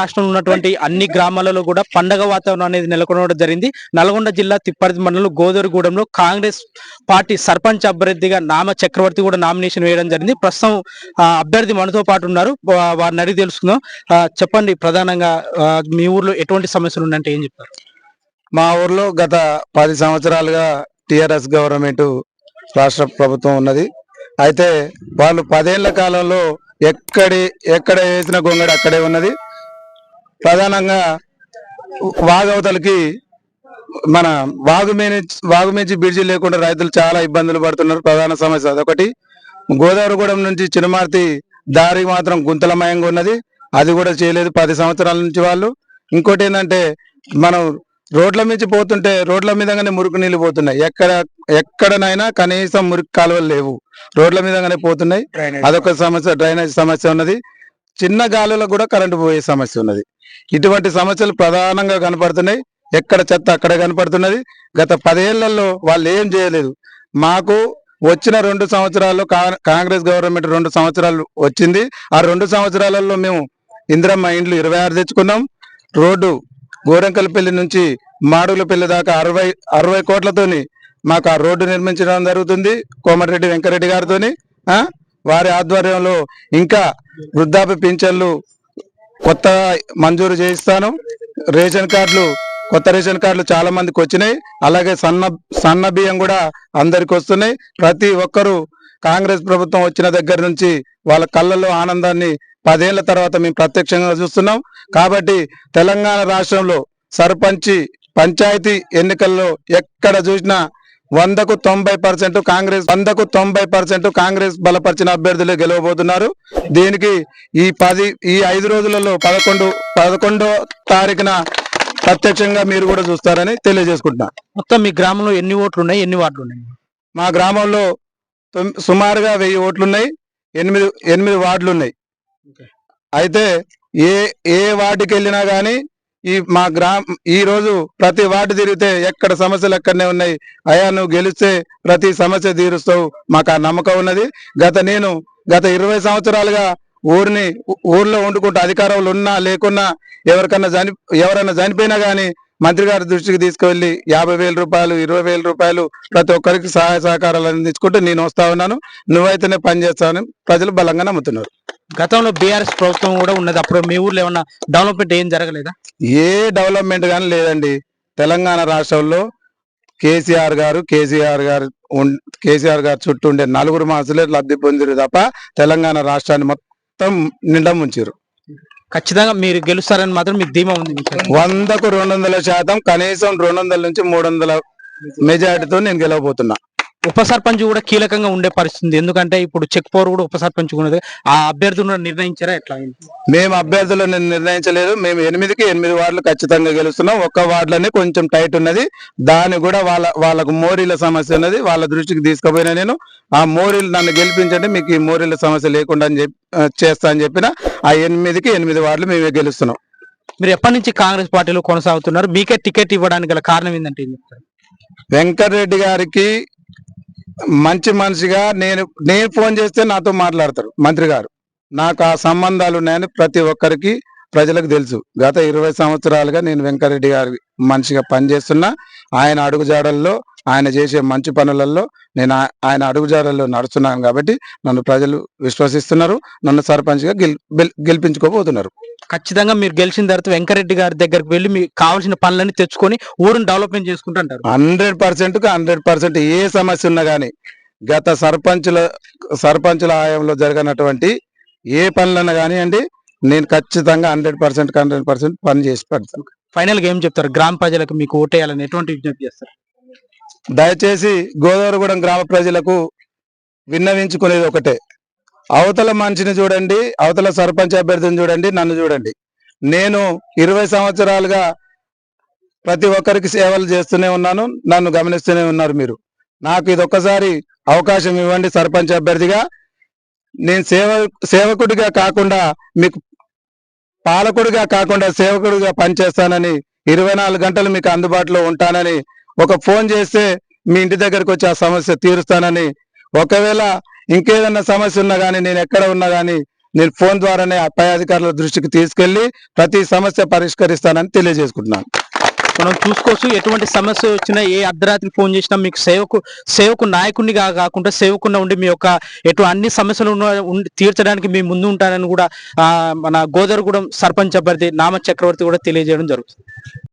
రాష్ట్రంలో ఉన్నటువంటి అన్ని గ్రామాలలో కూడా పండగ వాతావరణం అనేది నెలకొనడం జరిగింది. నల్గొండ జిల్లా తిప్పర్తి మండలం గోదవరిగూడెంలో కాంగ్రెస్ పార్టీ సర్పంచ్ అభ్యర్థిగా నామ చక్రవర్తి కూడా నామినేషన్ వేయడం జరిగింది. ప్రస్తుతం అభ్యర్థి మనతో పాటు ఉన్నారు. వారిని అడిగి తెలుసుకుందాం. చెప్పండి ప్రధానంగా మీ ఊర్లో ఎటువంటి సమస్యలు ఉన్నాయంటే ఏం చెప్తారు? మా ఊర్లో గత పది సంవత్సరాలుగా టిఆర్ఎస్ గవర్నమెంట్ రాష్ట్ర ప్రభుత్వం ఉన్నది. అయితే వాళ్ళు పదేళ్ళ కాలంలో ఎక్కడి ఎక్కడ వేసిన గొంగడి అక్కడే ఉన్నది. ప్రధానంగా వాగవతలకి మన వాగు మీద వాగు మించి బ్రిడ్జి లేకుండా రైతులు చాలా ఇబ్బందులు పడుతున్నారు. ప్రధాన సమస్య అదొకటి. గోదావరిగూడెం నుంచి చిరుమార్తి దారి మాత్రం గుంతలమయంగా ఉన్నది. అది కూడా చేయలేదు పది సంవత్సరాల నుంచి వాళ్ళు. ఇంకోటి ఏంటంటే మనం రోడ్ల మీద పోతుంటే రోడ్ల మీదగానే మురికి నీళ్ళు పోతున్నాయి. ఎక్కడ ఎక్కడనైనా కనీసం మురికి కాలువలు లేవు. రోడ్ల మీదగానే పోతున్నాయి. అదొక సమస్య డ్రైనేజ్ సమస్య ఉన్నది. చిన్న గాలులకు కూడా కరెంటు పోయే సమస్య ఉన్నది. ఇటువంటి సమస్యలు ప్రధానంగా కనపడుతున్నాయి. ఎక్కడ చెత్త అక్కడే కనపడుతున్నది. గత పదేళ్ళలో వాళ్ళు ఏం చేయలేదు. మాకు వచ్చిన రెండు సంవత్సరాల్లో కా- కాంగ్రెస్ గవర్నమెంట్ రెండు సంవత్సరాలు వచ్చింది. ఆ రెండు సంవత్సరాలలో మేము ఇందిరమ్మ ఇండ్లు ఇరవై ఆరు తెచ్చుకున్నాం. రోడ్డు గోరంకలపల్లి నుంచి మాడుగులపల్లి దాకా అరవై అరవై కోట్లతోని మాకు ఆ రోడ్డు నిర్మించడం జరుగుతుంది. కోమటిరెడ్డి వెంకరెడ్డి గారితోని వారి ఆధ్వర్యంలో ఇంకా వృద్ధాప్య పింఛన్లు కొత్తగా మంజూరు చేయిస్తాను. రేషన్ కార్డులు కొత్త రేషన్ కార్డులు చాలా మందికి వచ్చినాయి. అలాగే సన్న సన్న బియ్యం కూడా అందరికి వస్తున్నాయి. ప్రతి ఒక్కరూ కాంగ్రెస్ ప్రభుత్వం వచ్చిన దగ్గర నుంచి వాళ్ళ కళ్ళల్లో ఆనందాన్ని పదేళ్ళ తర్వాత మేము ప్రత్యక్షంగా చూస్తున్నాం. కాబట్టి తెలంగాణ రాష్ట్రంలో సర్పంచి పంచాయతీ ఎన్నికల్లో ఎక్కడ చూసినా వందకు తొంభై పర్సెంట్ కాంగ్రెస్ వందకు తొంభై పర్సెంట్ కాంగ్రెస్ బలపరిచిన అభ్యర్థులే గెలవబోతున్నారు. దీనికి ఈ పది ఈ ఐదు రోజులలో పదకొండు పదకొండో తారీఖున ప్రత్యక్షంగా మీరు కూడా చూస్తారని తెలియజేసుకుంటున్నా. మొత్తం మీ గ్రామంలో ఎన్ని ఓట్లు ఉన్నాయి ఎన్ని వార్డులు ఉన్నాయి మా గ్రామంలో సుమారుగా వెయ్యి ఓట్లున్నాయి. ఎనిమిది ఎనిమిది వార్డులు ఉన్నాయి అయితే ఏ ఏ వార్డుకి వెళ్ళినా గానీ ఈ మా గ్రామ ఈ రోజు ప్రతి వార్డు తిరిగితే ఎక్కడ సమస్యలు ఎక్కడనే ఉన్నాయి అయా నువ్వు గెలిస్తే ప్రతి సమస్య తీరుస్తావు. మాకు ఆ నమ్మకం ఉన్నది. గత నేను గత ఇరవై సంవత్సరాలుగా ఊరిని ఊర్లో వండుకుంటూ అధికారంలో ఉన్నా లేకున్నా ఎవరికన్నా చని ఎవరైనా చనిపోయినా కానీ మంత్రి గారి దృష్టికి తీసుకువెళ్ళి యాభై వేల రూపాయలు ఇరవై వేల రూపాయలు ప్రతి ఒక్కరికి సహాయ సహకారాలు అందించుకుంటూ నేను వస్తా ఉన్నాను. నువ్వైతేనే పనిచేస్తావని ప్రజలు బలంగా నమ్ముతున్నారు. గతంలో బీఆర్ఎస్ ప్రభుత్వం కూడా ఉన్నది. అప్పుడు మీ ఊర్లో ఏమన్నా డెవలప్మెంట్ ఏం జరగలేదా? ఏ డెవలప్మెంట్ కానీ లేదండి. తెలంగాణ రాష్ట్రంలో కేసీఆర్ గారు కేసీఆర్ గారు కేసీఆర్ గారు చుట్టూ ఉండే నలుగురు మాసులే లబ్ధి పొందిరు తప్ప తెలంగాణ రాష్ట్రాన్ని మొత్తం నిండా ముంచారు ఖచ్చితంగా మీరు గెలుస్తారని మాత్రం మీకు ధీమా ఉంది. వందకు రెండు వందల శాతం కనీసం రెండు వందల నుంచి మూడు వందల మెజారిటీతో నేను గెలవబోతున్నా. ఉప సర్పంచ్ కూడా కీలకంగా ఉండే పరిస్థితి. ఎందుకంటే ఇప్పుడు చెక్ పవర్ కూడా ఉప సర్పంచ్ ఉన్నది. ఆ అభ్యర్థులను నిర్ణయించారా? ఎట్లా మేము అభ్యర్థులను నిర్ణయించలేదు. మేము ఎనిమిదికి ఎనిమిది వార్డులు ఖచ్చితంగా గెలుస్తున్నాం. ఒక్క వార్డులోనే కొంచెం టైట్ ఉన్నది. దాని కూడా వాళ్ళ వాళ్ళకు మోరీల సమస్య ఉన్నది. వాళ్ళ దృష్టికి తీసుకుపోయినా నేను. ఆ మోరీలు నన్ను గెలిపించండి. మీకు ఈ మోరీల సమస్య లేకుండా అని చెప్పి చేస్తా అని చెప్పిన ఆ ఎనిమిదికి ఎనిమిది వార్డులు మేమే గెలుస్తున్నాం. మీరు ఎప్పటి నుంచి కాంగ్రెస్ పార్టీలో కొనసాగుతున్నారు? మీకే టికెట్ ఇవ్వడానికి గల కారణం ఏంటంటే వెంకటరెడ్డి గారికి మంచి మనిషిగా నేను నేను ఫోన్ చేస్తే నాతో మాట్లాడతారు మంత్రి గారు. నాకు ఆ సంబంధాలు ఉన్నాయని ప్రతి ఒక్కరికి ప్రజలకు తెలుసు. గత ఇరవై సంవత్సరాలుగా నేను వెంకటరెడ్డి గారి మనిషిగా పనిచేస్తున్నా. ఆయన అడుగుజాడల్లో ఆయన చేసే మంచి పనులలో నేను ఆయన అడుగుజాడల్లో నడుస్తున్నాను కాబట్టి నన్ను ప్రజలు విశ్వసిస్తున్నారు. నన్ను సర్పంచ్గా గెల్ గెల్- గెలిపించుకోబోతున్నారు. ఖచ్చితంగా మీరు గెలిచిన తర్వాత వెంకరెడ్డి గారి దగ్గరికి వెళ్ళి మీకు కావాల్సిన పనులన్నీ తెచ్చుకొని ఊరిని డెవలప్మెంట్ చేసుకుంటుంటారు. హండ్రెడ్ పర్సెంట్ హండ్రెడ్ పర్సెంట్ ఏ సమస్య ఉన్నా గానీ గత సర్పంచుల సర్పంచుల ఆయంలో జరగనటువంటి ఏ పనులన్నా కానివ్వండి నేను ఖచ్చితంగా హండ్రెడ్ పర్సెంట్ హండ్రెడ్ పర్సెంట్ పని చేసి పెడతాను ఫైనల్గా ఏం చెప్తారు? గ్రామ ప్రజలకు మీకు ఓటేయాలని ఎటువంటి విజ్ఞప్తి చేస్తారు? దయచేసి గోదావరిగూడెం గ్రామ ప్రజలకు విన్నవించుకునేది ఒకటే. అవతల మనిషిని చూడండి అవతల సర్పంచ్ అభ్యర్థిని చూడండి నన్ను చూడండి. నేను ఇరవై సంవత్సరాలుగా ప్రతి ఒక్కరికి సేవలు చేస్తూనే ఉన్నాను నన్ను గమనిస్తూనే ఉన్నారు మీరు. నాకు ఇది ఒక్కసారి అవకాశం ఇవ్వండి సర్పంచ్ అభ్యర్థిగా. నేను సేవ సేవకుడిగా కాకుండా మీకు పాలకుడిగా కాకుండా సేవకుడిగా పనిచేస్తానని ఇరవై నాలుగు గంటలు మీకు అందుబాటులో ఉంటానని ఒక ఫోన్ చేస్తే మీ ఇంటి దగ్గరకు వచ్చి ఆ సమస్య తీరుస్తానని. ఒకవేళ ఇంకేదన్నా సమస్య ఉన్నా కానీ నేను ఎక్కడ ఉన్నా కానీ నేను ఫోన్ ద్వారానే పై అధికారుల దృష్టికి తీసుకెళ్ళి ప్రతి సమస్య పరిష్కరిస్తానని తెలియజేసుకుంటున్నాను. మనం చూసుకోవచ్చు ఎటువంటి సమస్య వచ్చినా ఏ అర్ధరాత్రి ఫోన్ చేసినా మీకు సేవకు సేవకు నాయకునిగా కాకుండా సేవకుండా ఉండి మీ యొక్క ఎటు అన్ని సమస్యలు తీర్చడానికి మీ ముందు ఉంటానని కూడా మన గోదరగూడెం సర్పంచ్ అభ్యర్థి నామ చక్రవర్తి కూడా తెలియజేయడం జరుగుతుంది.